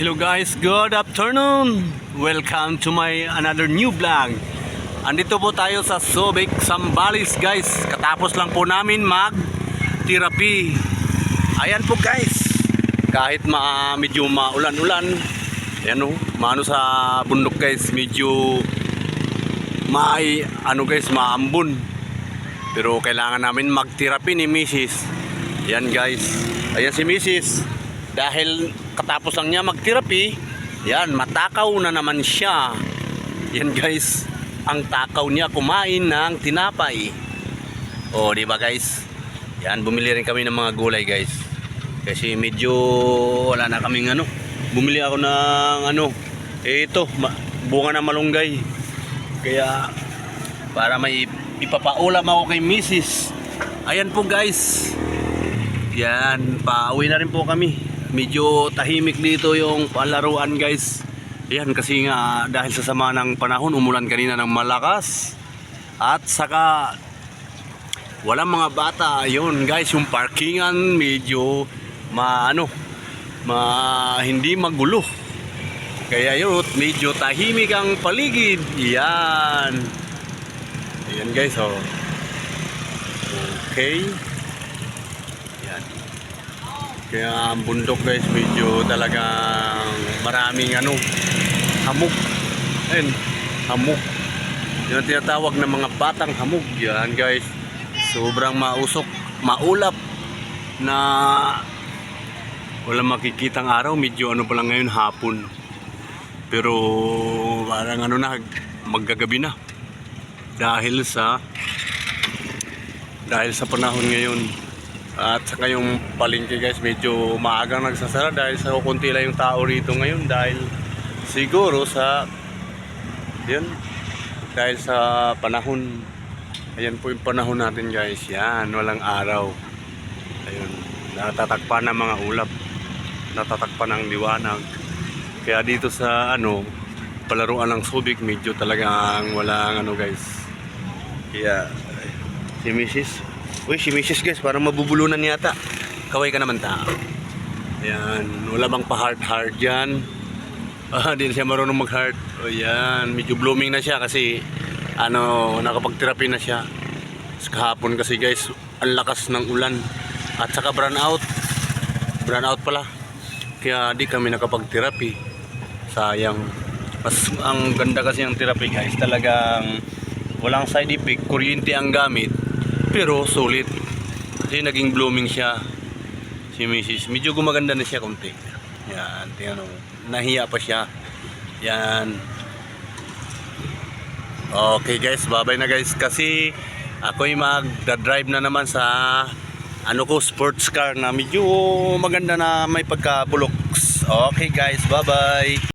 Hello guys, good afternoon. Welcome to my another new vlog. Andito po tayo sa Subic, Sambales guys. Katapos lang po namin mag therapy. Ayan po guys. Kahit ma medyo maulan-ulan, ayan o, maano sa bundok guys, medyo may ano guys, maambon. Pero kailangan namin mag-therapy ni Mrs. Yan guys. Ayan si Mrs. Dahil katapos lang niya mag-therapy, yan, matakaw na naman siya. Yan guys, ang takaw niya kumain ng tinapay. O, di ba guys? Yan, bumili rin kami ng mga gulay guys. Kasi medyo wala na kaming ano. Bumili ako ng ano, eh, ito, bunga ng malunggay. Kaya para may ipapaulam ako kay Mrs. Ayan po guys. Yan, pauwi na rin po kami. Medyo tahimik dito yung palaruan guys. Yan kasi nga dahil sa sama ng panahon, umulan kanina ng malakas. At saka walang mga bata. Yun guys, yung parkingan medyo maano, ma hindi magulo. Kaya yun, medyo tahimik ang paligid. Yan. Yan guys, oh. Okay. Kaya ang bundok guys, medyo talagang maraming ano, hamog. Ayun, hamog. Yan ang tinatawag ng mga batang hamog. Yan guys. Sobrang mausok, maulap na walang makikitang araw. Medyo ano pa lang ngayon, hapon. Pero parang ano na, maggagabi na. Dahil sa dahil sa panahon ngayon at saka yung palengke guys medyo maagang nagsasara dahil sa kukunti lang yung tao rito ngayon dahil siguro sa yun dahil sa panahon. Ayan po yung panahon natin guys. Yan walang araw. Ayun natatakpan ng mga ulap. Natatakpan ng liwanag. Kaya dito sa ano palaruan ng Subic medyo talagang walang ano guys. Kaya Si Mrs. Uy, si Mrs. guys, parang mabubulunan yata. Kaway ka naman tao. Ayan, wala bang pa-heart-heart dyan? Ah, di siya marunong mag-heart. O yan, medyo blooming na siya kasi ano, nakapag-therapy na siya. Kahapon kasi guys, ang lakas ng ulan. At saka brown out. Brown out pala. Kaya di kami nakapag-therapy. Sayang. Mas ang ganda kasi ng therapy guys, talagang walang side effect, kuryente ang gamit, pero sulit. Kasi naging blooming siya si Mrs. Medyo gumaganda na siya konti. Yan, tingnan mo. Nahiya pa siya. Yan. Okay guys, babay na guys kasi ako'y magda-drive na naman sa ano ko sports car na medyo maganda na may pagka-buloks. Okay guys, bye-bye.